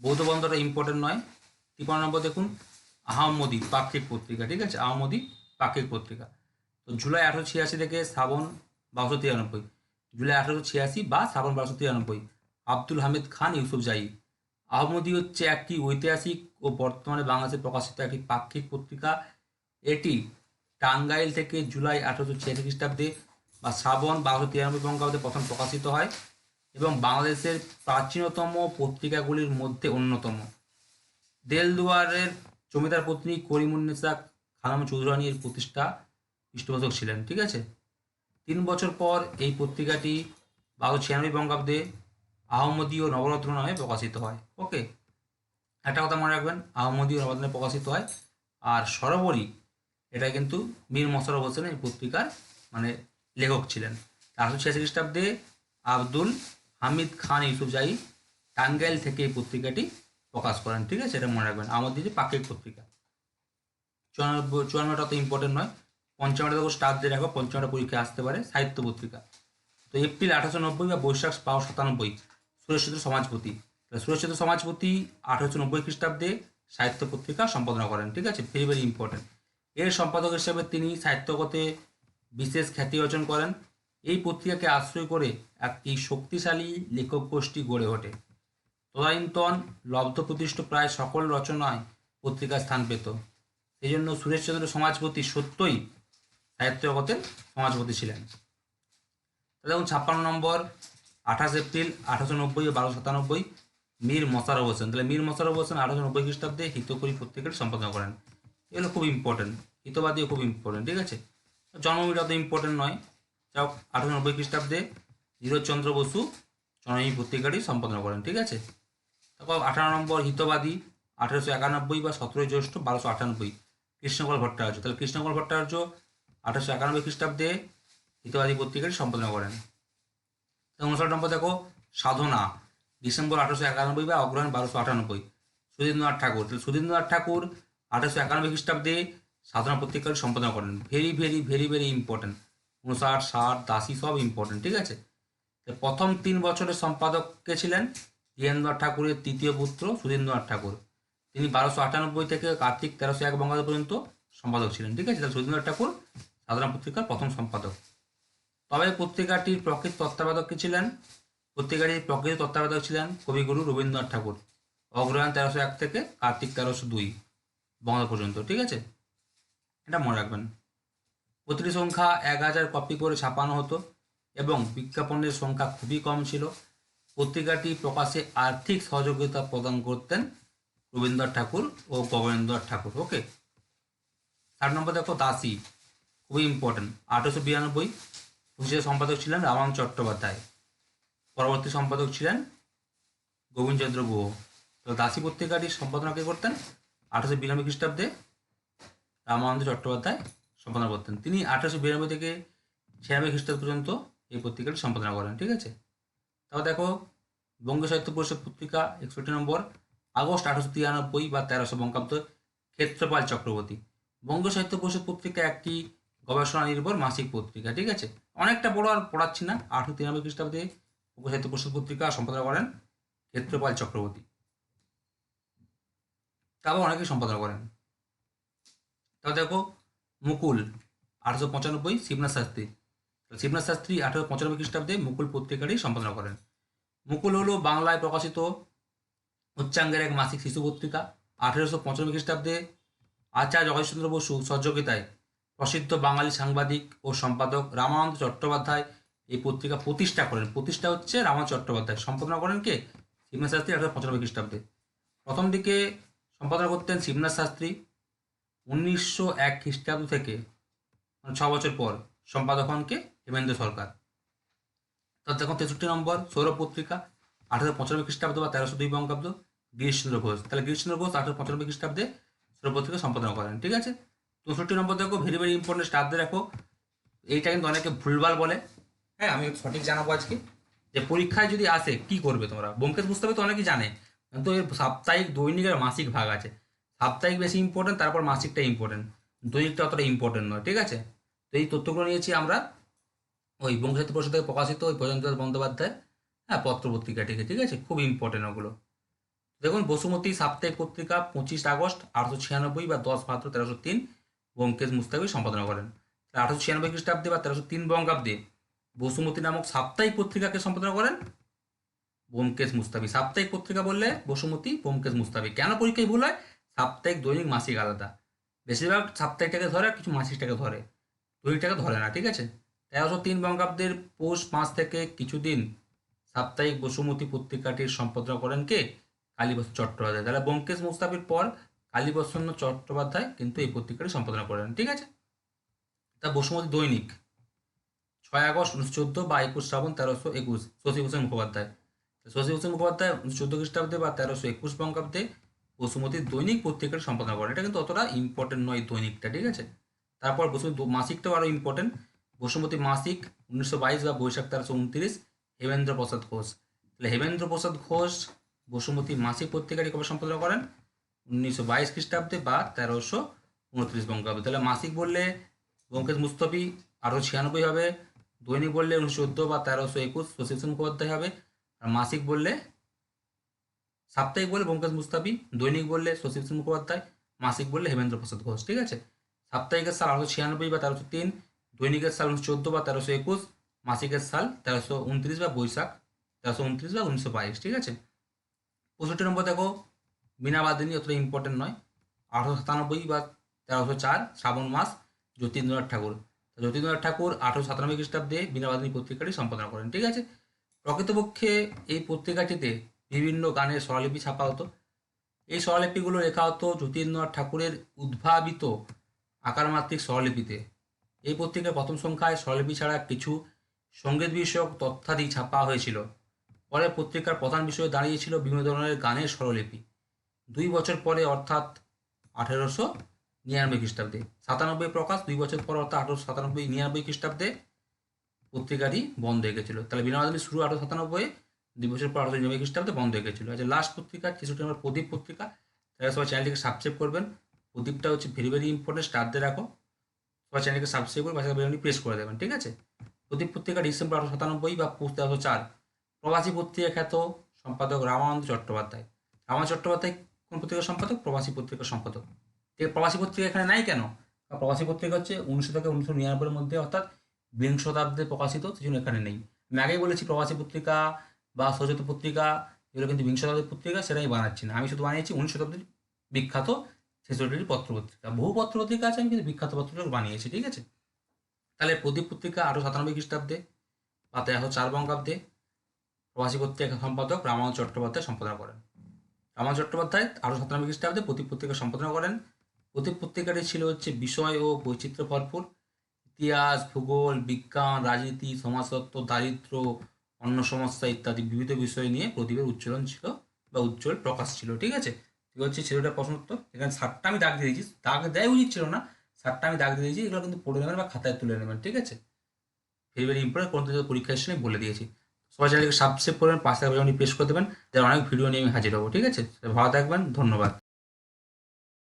বৌদ্ধ বন্ধটা ইম্পর্টেন্ট নয়। তিপ্পান্ন নম্বর দেখুন, আহমদি পাক্ষিক পত্রিকা, ঠিক আছে? আহমদি পাক্ষিক পত্রিকা। তো জুলাই আঠারোশো ছিয়াশি থেকে শ্রাবণ বারোশো তিরানব্বই, জুলাই আঠারোশো ছিয়াশি বা শ্রাবণ বারোশো তিরানব্বই, আব্দুল হামিদ খান, ইউসুফ জাই আহমদি হচ্ছে একটি ঐতিহাসিক ও বর্তমানে বাংলাদেশে প্রকাশিত একটি পাক্ষিক পত্রিকা। এটি টাঙ্গাইল থেকে জুলাই আঠারোশো ছিয়াশি খ্রিস্টাব্দে বা শ্রাবণ বারোশো তিরানব্বই বঙ্গাব্দে প্রথম প্রকাশিত হয়। এবং বাংলাদেশের প্রাচীনতম পত্রিকাগুলির মধ্যে অন্যতম। দেলদুয়ারের জমিদার পত্নী করিমুন্নেসা খানম চৌধুরানীর প্রতিষ্ঠা পৃষ্ঠপোষক ছিলেন, ঠিক আছে? তিন বছর পর এই পত্রিকাটি বারোশো ছিয়ানব্বই বঙ্গাব্দে আহমদী ও নবরত্ন নামে প্রকাশিত হয়। ওকে, একটা কথা মনে রাখবেন, আহমদী ও নবরত্নে প্রকাশিত হয়। আর সরোবরী এটা কিন্তু মীর মশারফ হোসেন এই পত্রিকার মানে লেখক ছিলেন। আঠারোশো ছিয়াশি খ্রিস্টাব্দে আব্দুল হামিদ খান ইউসুফজাই টাঙ্গাইল থেকে এই পত্রিকাটি প্রকাশ করেন, ঠিক আছে? এটা মনে রাখবেন। আমাদের যে পাক্ষিক পত্রিকা চুয়ান্নব্বই চুয়ান্নটা তো ইম্পর্টেন্ট নয়। পঞ্চমটা দেখো স্টার দিয়ে রাখো পঞ্চমটা পরীক্ষা আসতে পারে, সাহিত্য পত্রিকা। তো এপ্রিল আঠারোশো নব্বই বা বৈশাখ বারোশো সাতানব্বই সুরেশচন্দ্র সমাজপতি। সুরেশচন্দ্র সমাজপতি আঠারোশো নব্বই খ্রিস্টাব্দে সাহিত্য পত্রিকা সম্পাদনা করেন, ঠিক আছে? ভেরি ভেরি ইম্পর্টেন্ট এর সম্পাদক হিসেবে তিনি সাহিত্যগতে বিশেষ খ্যাতি অর্জন করেন। এই পত্রিকাকে আশ্রয় করে একটি শক্তিশালী লেখক গোষ্ঠী গড়ে ওঠে। তদানীন্তন লব্ধ প্রতিষ্ঠ প্রায় সকল রচনায় পত্রিকার স্থান পেত। সেই জন্য সুরেশচন্দ্র সমাজপতি সত্যই সাহিত্য জগতের সমাজপতি ছিলেন। দেখুন, ছাপ্পান্ন নম্বর, আঠাশ এপ্রিল আঠারোশো নব্বই ও বারোশো সাতানব্বই, মীর মশারফ হোসেন তাহলে মীর মশারফ হোসেন আঠারোশো নব্বই খ্রিস্টাব্দে হিতকরী পত্রিকাটি সম্পাদনা করেন। এগুলো খুব ইম্পর্টেন্ট হিতবাদীও খুব ইম্পর্টেন্ট ঠিক আছে? জন্মমিটা তো ইম্পর্টেন্ট নয়। আঠারোশো নব্বই খ্রিস্টাব্দে ধীরচন্দ্র বসু জননী পত্রিকাটি সম্পাদনা করেন, ঠিক আছে? তারপর আঠারো নম্বর হিতবাদী, আঠারোশো একানব্বই বা সতেরোই জ্যৈষ্ঠ, বারোশো আটানব্বই, কৃষ্ণকল ভট্টাচার্য। তাহলে কৃষ্ণকল ভট্টাচার্য আঠারোশো একানব্বই খ্রিস্টাব্দে হিতবাদী পত্রিকাটি সম্পাদনা করেন। উনষাট নম্বর দেখো, সাধনা, ডিসেম্বর আঠারোশো একানব্বই বা অগ্রহায়ণ বারোশো আটানব্বই। সুধীন্দ্রনাথ ঠাকুর, তাহলে সুধীন্দ্রনাথ ঠাকুর আঠারোশো একানব্বই খ্রিস্টাব্দে সাধনা পত্রিকাটি সম্পাদনা করেন। Very very very very important উনষাট ষাট দাসী সব ইম্পর্টেন্ট ঠিক আছে? প্রথম তিন বছরের সম্পাদক কে ছিলেন? ধীরেন্দ্রনাথ ঠাকুরের তৃতীয় পুত্র সুধীন্দ্রনাথ ঠাকুর। তিনি বারোশো আটানব্বই থেকে কার্তিক তেরোশো এক বঙ্গাব্দ পর্যন্ত সম্পাদক ছিলেন, ঠিক আছে? তাহলে সুধীন্দ্রনাথ ঠাকুর সাধারণ পত্রিকার প্রথম সম্পাদক। তবে পত্রিকাটির প্রকৃত তত্ত্বাবধায়ক কে ছিলেন? পত্রিকাটির প্রকৃত তত্ত্বাবধায়ক ছিলেন কবিগুরু রবীন্দ্রনাথ ঠাকুর। অগ্রহায়ণ তেরোশো এক থেকে কার্তিক তেরোশো দুই বঙ্গাব্দ পর্যন্ত, ঠিক আছে? এটা মনে রাখবেন। প্রতিটি সংখ্যা এক হাজার কপি করে ছাপানো হতো এবং বিজ্ঞাপনের সংখ্যা খুবই কম ছিল। পত্রিকাটি প্রকাশে আর্থিক সহযোগিতা প্রদান করতেন রবীন্দ্রনাথ ঠাকুর ও গগনেন্দ্রনাথ ঠাকুর ওকে ষাট নম্বর দেখো, দাসী, খুবই ইম্পর্টেন্ট আঠারোশো বিরানব্বই পঁচিশে সম্পাদক ছিলেন রামায়ণ চট্টোপাধ্যায়। পরবর্তী সম্পাদক ছিলেন গোবিন্দচন্দ্র গুহ। তো দাসী পত্রিকাটির সম্পাদনা কে করতেন? আঠারোশো বিরানব্বই খ্রিস্টাব্দে রামানন্দ চট্টোপাধ্যায় সম্পাদনা করতেন। তিনি আঠারোশো বিরানব্বই থেকে ছিয়ানব্বই খ্রিস্টাব্দ পর্যন্ত এই পত্রিকাটি সম্পাদনা করেন, ঠিক আছে? তাও দেখো বঙ্গ সাহিত্য পরিষদ পত্রিকা একষট্টি নম্বর, আগস্ট আঠারোশো তিরানব্বই বা তেরোশো বঙ্গাব্দ, ক্ষেত্রপাল চক্রবর্তী। বঙ্গ সাহিত্য পরিষদ পত্রিকা একটি গবেষণা নির্ভর মাসিক পত্রিকা, ঠিক আছে? অনেকটা বড় আর পড়াচ্ছি না। আঠারোশো তিরানব্বই খ্রিস্টাব্দে বঙ্গ সাহিত্য পরিষদ পত্রিকা সম্পাদনা করেন ক্ষেত্রপাল চক্রবর্তী। তারপর অনেকেই সম্পাদনা করেন। তারপর দেখো মুকুল আঠারোশো পঁচানব্বই শিবনাথ শাস্ত্রী। শিবনাথ শাস্ত্রী আঠারোশো পঁচানব্বই খ্রিস্টাব্দে মুকুল পত্রিকাটি সম্পাদনা করেন। মুকুল হলো বাংলায় প্রকাশিত উচ্চাঙ্গের এক মাসিক শিশু পত্রিকা। আঠেরোশো পঁচানব্বই খ্রিস্টাব্দে আচার্য জগদীশচন্দ্র বসু সহযোগিতায় প্রসিদ্ধ বাঙালি সাংবাদিক ও সম্পাদক রামানন্দ চট্টোপাধ্যায় এই পত্রিকা প্রতিষ্ঠা করেন। প্রতিষ্ঠা হচ্ছে রামানন্দ চট্টোপাধ্যায়। সম্পাদনা করেন কে? শিবনাথ শাস্ত্রী আঠারোশো পঁচানব্বই খ্রিস্টাব্দে। প্রথম দিকে সম্পাদনা করতেন শিবনাথ শাস্ত্রী। উনিশশো এক খ্রিস্টাব্দ থেকে মানে ছ বছর পর, সম্পাদক হন কে? হেমেন্দ্র সরকার। তার দেখুন তেষট্টি নম্বর, সৌরভ পত্রিকা, আঠারোশো পঁচানব্বই খ্রিস্টাব্দ বা তেরোশো দুই বঙ্গাব্দ, গিরিশচন্দ্র ঘোষ। তাহলে গিরিশচন্দ্র ঘোষ আঠারোশো পঁচানব্বই খ্রিস্টাব্দে সৌরভ পত্রিকা সম্পাদনা করেন, ঠিক আছে? চৌষট্টি নম্বর দেখো ভেরি ভেরি ইম্পর্টেন্ট স্টাফদের দেখো। এইটা কিন্তু অনেকে ভুলভাল বলে। হ্যাঁ আমি সঠিক জানাব আজকে। যে পরীক্ষায় যদি আসে, কি করবে তোমরা? ব্যোমকেশ বুঝতে হবে তো অনেকেই জানে। কিন্তু এর সাপ্তাহিক দৈনিক আর মাসিক ভাগ আছে। সাপ্তাহিক বেশি ইম্পর্টেন্ট তারপর মাসিকটা ইম্পর্টেন্ট দৈনিকটা অতটা ইম্পর্টেন্ট নয়, ঠিক আছে? তো এই তথ্যগুলো নিয়েছি আমরা। ওই বঙ্গসাহিত্য পরিষদ থেকে প্রকাশিত, ওই প্রজেন্দ্র বন্দ্যোপাধ্যায় হ্যাঁ পত্র পত্রিকা ঠিক আছে ঠিক আছে? খুব ইম্পর্টেন্ট ওগুলো। দেখুন, বসুমতী সাপ্তাহিক পত্রিকা পঁচিশ আগস্ট আঠারোশো ছিয়ানব্বই বা দশ ভাদ্র তেরোশো তিন ব্যোমকেশ মুস্তাফি সম্পাদনা করেন। আঠারোশো ছিয়ানব্বই খ্রিস্টাব্দে বা তেরোশো তিন বঙ্গাব্দে বসুমতী নামক সাপ্তাহিক পত্রিকাকে সম্পাদনা করেন ব্যোমকেশ মুস্তাফি সাপ্তাহিক পত্রিকা বললে বসুমতী, ব্যোমকেশ মুস্তাফি কেন পরীক্ষায় ভুল হয়? সাপ্তাহিক, দৈনিক মাসিক আলাদা। বেশিরভাগ সাপ্তাহিকটাকে ধরে, কিছু মাসিকটাকে ধরে। দৈনিকটাকে ধরে না, ঠিক আছে? তেরোশো তিন বঙ্গাব্দের পৌষ পাঁচ থেকে কিছুদিন সাপ্তাহিক বসুমতী পত্রিকাটির সম্পাদনা করেন কে? কালীবস্ত্র চট্টোপাধ্যায়। তাহলে ব্যোমকেশ মুস্তাফির পর কালীবস্ত্র চট্টোপাধ্যায় কিন্তু এই পত্রিকাটি সম্পাদনা করেন, ঠিক আছে? তা বসুমতী দৈনিক, ছয় আগস্ট উনিশশো চোদ্দ বা একুশ শ্রাবণ তেরোশো একুশ শশীভূষণ মুখোপাধ্যায়। শশীভূষণ মুখোপাধ্যায় উনিশশো চোদ্দ খ্রিস্টাব্দে বা তেরোশো একুশ বঙ্গাব্দে বসুমতী দৈনিক পত্রিকার সম্পাদনা করেন এটা কিন্তু অতটা ইম্পর্টেন্ট নয় দৈনিকটা, ঠিক আছে? তারপর বসুমতী মাসিকটাও আরও ইম্পর্টেন্ট বসুমতী মাসিক উনিশশো বাইশ বা বৈশাখ তেরোশো উনত্রিশ, হেমেন্দ্র প্রসাদ ঘোষ। তাহলে হেমেন্দ্র প্রসাদ ঘোষ বসুমতী মাসিক পত্রিকাটি কবে সম্পাদনা করেন? উনিশশো বাইশ খ্রিস্টাব্দে বা তেরোশো উনত্রিশ বঙ্গাব্দে। তাহলে মাসিক বললে বঙ্কেশ মুস্তফি আরও ছিয়ানব্বই হবে, দৈনিক বললে উনিশশো চোদ্দ বা তেরোশো একুশ শশীভূষণ মুখোপাধ্যায় হবে। আর মাসিক বললে সাপ্তাহিক বললে ব্যোমকেশ মুস্তাফি দৈনিক বললে শশীভূষণ মুখোপাধ্যায়, মাসিক বললে হেমেন্দ্র প্রসাদ ঘোষ, ঠিক আছে? সাপ্তাহিকের সাল আঠারোশো ছিয়ানব্বই বা তেরোশো তিন, দৈনিকের সাল উনিশশো চোদ্দ বা তেরোশো একুশ, মাসিকের সাল তেরোশো উনত্রিশ বা বৈশাখ, তেরোশো উনত্রিশ বা উনিশশো বাইশ, ঠিক আছে? পঁয়ষট্টি নম্বর দেখো বিনাবাদিনী অতটা ইম্পর্টেন্ট নয়। আঠারোশো সাতানব্বই বা তেরোশো চার, শ্রাবণ মাস, যতীন্দ্রনাথ ঠাকুর। যতীন্দ্রনাথ ঠাকুর আঠারোশো সাতানব্বই খ্রিস্টাব্দে বিনাবাদিনী পত্রিকাটি সম্পাদনা করেন, ঠিক আছে? প্রকৃতপক্ষে এই পত্রিকাটিতে বিভিন্ন গানের স্বরলিপি ছাপা হতো। এই স্বরলিপিগুলো লেখা হতো যতীন্দ্রনাথ ঠাকুরের উদ্ভাবিত আকারমাত্রিক স্বরলিপিতে। এই পত্রিকার প্রথম সংখ্যায় স্বরলিপি ছাড়া কিছু সংগীত বিষয়ক তথ্যাদি ছাপা হয়েছিল। পরে পত্রিকার প্রধান বিষয় দাঁড়িয়েছিল বিভিন্ন ধরনের গানের স্বরলিপি। দুই বছর পরে অর্থাৎ আঠেরোশো নিরানব্বই খ্রিস্টাব্দে, সাতানব্বই প্রকাশ, দুই বছর পর অর্থাৎ আঠারোশো সাতানব্বই নিরানব্বই খ্রিস্টাব্দে পত্রিকাটি বন্ধ হয়ে গেছিল। তাহলে বিনোদনী শুরু আঠারোশো সাতানব্বই দুই বছর পর আঠারোশো নিরানব্বই খ্রিস্টাব্দে বন্ধ হয়ে গেছিল। আচ্ছা লাস্ট পত্রিকা ছেষট্টি নম্বর প্রদীপ পত্রিকা তারা সবাই চ্যানেলটিকে সাবস্ক্রাইব করবেন। প্রদীপটা হচ্ছে ভেরি ভেরি ইম্পর্টেন্ট স্টার দিয়ে রাখো। সবাই চ্যানেলকে সাবস্ক্রাইব করে পাশে বেলনি প্রেস করে দেবেন, ঠিক আছে? প্রদীপ পত্রিকা ডিসেম্বর আঠারোশো সাতানব্বই বা পৌষ তেরোশো চার। প্রবাসী পত্রিকা খ্যাত সম্পাদক রামানন্দ চট্টোপাধ্যায়। রামানন্দ চট্টোপাধ্যায় কোন পত্রিকার সম্পাদক? প্রবাসী পত্রিকার সম্পাদক। প্রবাসী পত্রিকা এখানে নাই কেন? প্রবাসী পত্রিকা হচ্ছে উনিশশো থেকে উনিশশো নিরানব্বইয়ের মধ্যে, অর্থাৎ বিংশ শতাব্দে প্রকাশিত সেই জন্য এখানে নেই। আমি আগেই বলেছি, প্রবাসী পত্রিকা বা সচেত পত্রিকা, এগুলো কিন্তু বিংশ শতাব্দীর পত্রিকা, সেটা আমি বানাচ্ছি না। আমি শুধু বানিয়েছি উনিশ শতাব্দীর বিখ্যাত ছেষট্টির পত্র পত্রিকা বহু পত্র পত্রিকা আছে, আমি কিন্তু বিখ্যাত পত্রিকা বানিয়েছি, ঠিক আছে? তাহলে প্রদীপ পত্রিকা আরও সাতানব্বই খ্রিস্টাব্দে বা তেরোশো চার বঙ্গাব্দে, প্রবাসী পত্রিকা সম্পাদক রামানন্দ চট্টোপাধ্যায় সম্পাদনা করেন। রামানন্দ চট্টোপাধ্যায় আরও সাতানব্বই খ্রিস্টাব্দে প্রদীপ পত্রিকা সম্পাদনা করেন। প্রদীপ পত্রিকাটি ছিল হচ্ছে বিষয় ও বৈচিত্র্য ভরপুর। ইতিহাস, ভূগোল, বিজ্ঞান, রাজনীতি, সমাজতত্ত্ব দারিদ্র অন্য সমস্যা ইত্যাদি বিবিধ বিষয় নিয়ে প্রদীপের উজ্জ্বলন ছিল বা উজ্জ্বল প্রকাশ ছিল, ঠিক আছে? ঠিক হচ্ছে? ছেলেটা প্রশ্ন উত্তর এখানে সাতটা আমি দাগ দিয়ে দিয়েছি। দাগ দেয় উচিত ছিল না। সাতটা আমি দাগ দিয়ে দিয়েছি, এগুলো কিন্তু পড়ে নেবেন বা খাতায় তুলে নেবেন, ঠিক আছে? ভেরি ভেরি ইম্পর্টেন্ট কোন পরীক্ষা এসে বলে দিয়েছি। সবাই চ্যানেলকে সাবস্ক্রাইব করবেন, পাশে যেমন প্রেস করে দেবেন যার অনেক ভিডিও নিয়ে আমি হাজির হব, ঠিক আছে? ভালো থাকবেন, ধন্যবাদ।